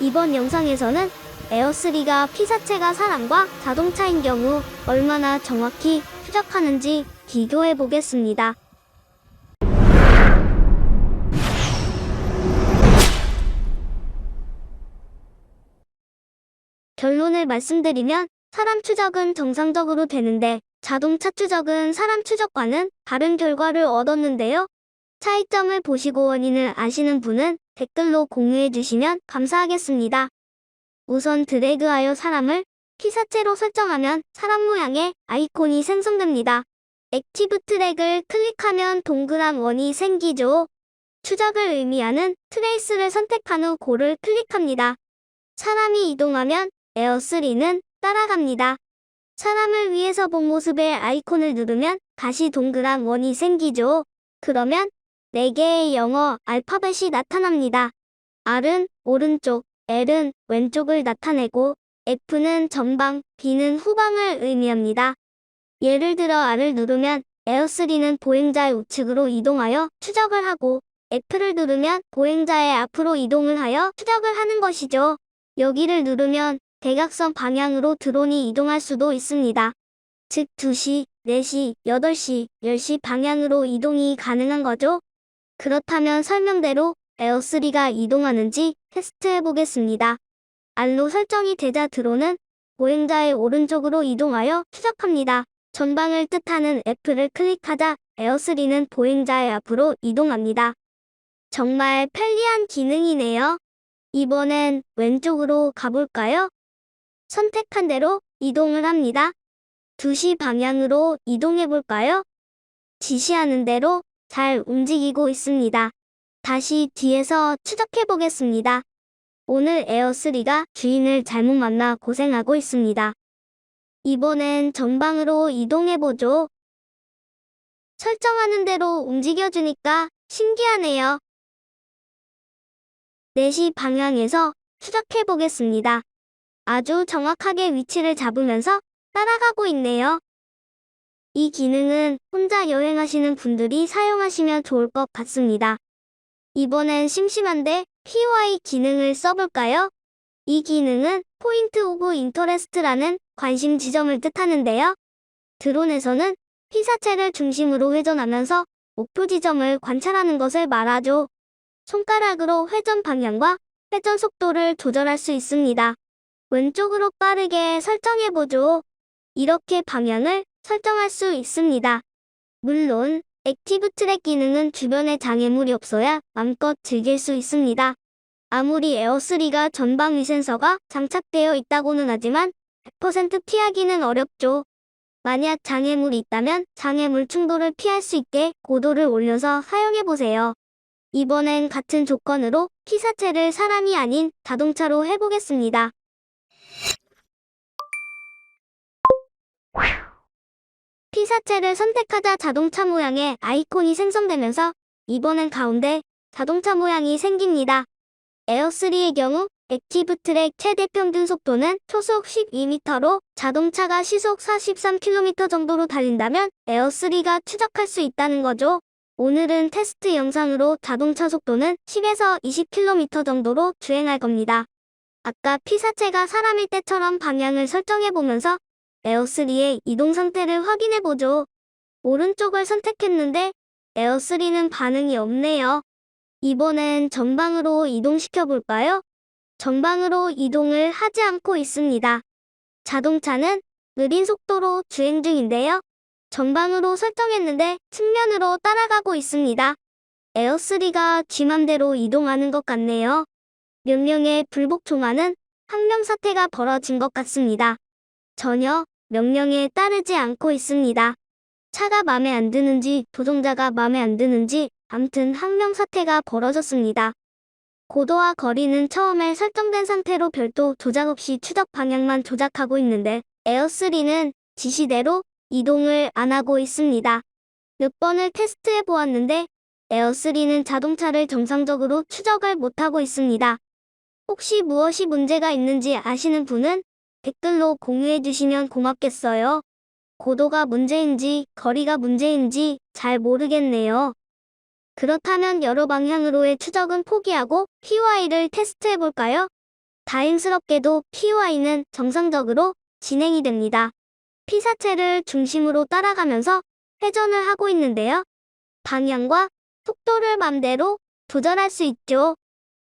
이번 영상에서는 에어3가 피사체가 사람과 자동차인 경우 얼마나 정확히 추적하는지 비교해 보겠습니다. 결론을 말씀드리면 사람 추적은 정상적으로 되는데 자동차 추적은 사람 추적과는 다른 결과를 얻었는데요. 차이점을 보시고 원인을 아시는 분은 댓글로 공유해 주시면 감사하겠습니다. 우선 드래그하여 사람을 피사체로 설정하면 사람 모양의 아이콘이 생성됩니다. 액티브 트랙을 클릭하면 동그란 원이 생기죠. 추적을 의미하는 트레이스를 선택한 후 고를 클릭합니다. 사람이 이동하면 에어3는 따라갑니다. 사람을 위해서 본 모습의 아이콘을 누르면 다시 동그란 원이 생기죠. 그러면 4개의 영어 알파벳이 나타납니다. R은 오른쪽, L은 왼쪽을 나타내고 F는 전방, B는 후방을 의미합니다. 예를 들어 R을 누르면 에어3는 보행자의 우측으로 이동하여 추적을 하고 F를 누르면 보행자의 앞으로 이동을 하여 추적을 하는 것이죠. 여기를 누르면 대각선 방향으로 드론이 이동할 수도 있습니다. 즉 2시, 4시, 8시, 10시 방향으로 이동이 가능한 거죠. 그렇다면 설명대로 에어3가 이동하는지 테스트해 보겠습니다. 알로 설정이 되자 드론은 보행자의 오른쪽으로 이동하여 추적합니다. 전방을 뜻하는 F를 클릭하자 에어3는 보행자의 앞으로 이동합니다. 정말 편리한 기능이네요. 이번엔 왼쪽으로 가볼까요? 선택한 대로 이동을 합니다. 2시 방향으로 이동해 볼까요? 지시하는 대로 잘 움직이고 있습니다. 다시 뒤에서 추적해 보겠습니다. 오늘 에어3가 주인을 잘못 만나 고생하고 있습니다. 이번엔 전방으로 이동해 보죠. 설정하는 대로 움직여주니까 신기하네요. 4시 방향에서 추적해 보겠습니다. 아주 정확하게 위치를 잡으면서 따라가고 있네요. 이 기능은 혼자 여행하시는 분들이 사용하시면 좋을 것 같습니다. 이번엔 심심한데 PY 기능을 써볼까요? 이 기능은 포인트 오브 인터레스트라는 관심 지점을 뜻하는데요. 드론에서는 피사체를 중심으로 회전하면서 목표 지점을 관찰하는 것을 말하죠. 손가락으로 회전 방향과 회전 속도를 조절할 수 있습니다. 왼쪽으로 빠르게 설정해보죠. 이렇게 방향을 설정할 수 있습니다. 물론 액티브 트랙 기능은 주변에 장애물이 없어야 맘껏 즐길 수 있습니다. 아무리 에어3가 전방 위 센서가 장착되어 있다고는 하지만 100% 피하기는 어렵죠. 만약 장애물이 있다면 장애물 충돌을 피할 수 있게 고도를 올려서 사용해보세요. 이번엔 같은 조건으로 피사체를 사람이 아닌 자동차로 해보겠습니다. 피사체를 선택하자 자동차 모양의 아이콘이 생성되면서 이번엔 가운데 자동차 모양이 생깁니다. 에어3의 경우 액티브 트랙 최대 평균 속도는 초속 12m로 자동차가 시속 43km 정도로 달린다면 에어3가 추적할 수 있다는 거죠. 오늘은 테스트 영상으로 자동차 속도는 10에서 20km 정도로 주행할 겁니다. 아까 피사체가 사람일 때처럼 방향을 설정해보면서 에어3의 이동 상태를 확인해보죠. 오른쪽을 선택했는데 에어3는 반응이 없네요. 이번엔 전방으로 이동시켜볼까요? 전방으로 이동을 하지 않고 있습니다. 자동차는 느린 속도로 주행 중인데요. 전방으로 설정했는데 측면으로 따라가고 있습니다. 에어3가 쥐맘대로 이동하는 것 같네요. 몇 명의 불복 종하는 항명 사태가 벌어진 것 같습니다. 전혀 명령에 따르지 않고 있습니다. 차가 맘에 안 드는지 조종자가 맘에 안 드는지 암튼 항명 사태가 벌어졌습니다. 고도와 거리는 처음에 설정된 상태로 별도 조작 없이 추적 방향만 조작하고 있는데 에어3는 지시대로 이동을 안 하고 있습니다. 몇 번을 테스트해 보았는데 에어3는 자동차를 정상적으로 추적을 못하고 있습니다. 혹시 무엇이 문제가 있는지 아시는 분은 댓글로 공유해 주시면 고맙겠어요. 고도가 문제인지 거리가 문제인지 잘 모르겠네요. 그렇다면 여러 방향으로의 추적은 포기하고 PY를 테스트해 볼까요? 다행스럽게도 PUI는 정상적으로 진행이 됩니다. 피사체를 중심으로 따라가면서 회전을 하고 있는데요. 방향과 속도를 맘대로 조절할 수 있죠.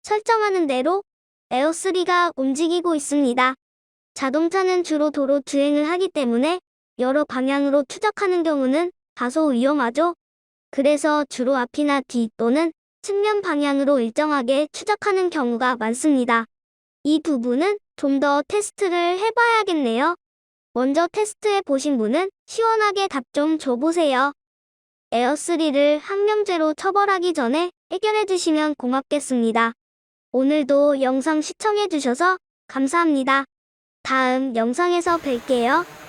설정하는 대로 에어3가 움직이고 있습니다. 자동차는 주로 도로 주행을 하기 때문에 여러 방향으로 추적하는 경우는 다소 위험하죠. 그래서 주로 앞이나 뒤 또는 측면 방향으로 일정하게 추적하는 경우가 많습니다. 이 부분은 좀 더 테스트를 해봐야겠네요. 먼저 테스트해 보신 분은 시원하게 답 좀 줘보세요. 에어3를 항명제로 처벌하기 전에 해결해 주시면 고맙겠습니다. 오늘도 영상 시청해 주셔서 감사합니다. 다음 영상에서 뵐게요.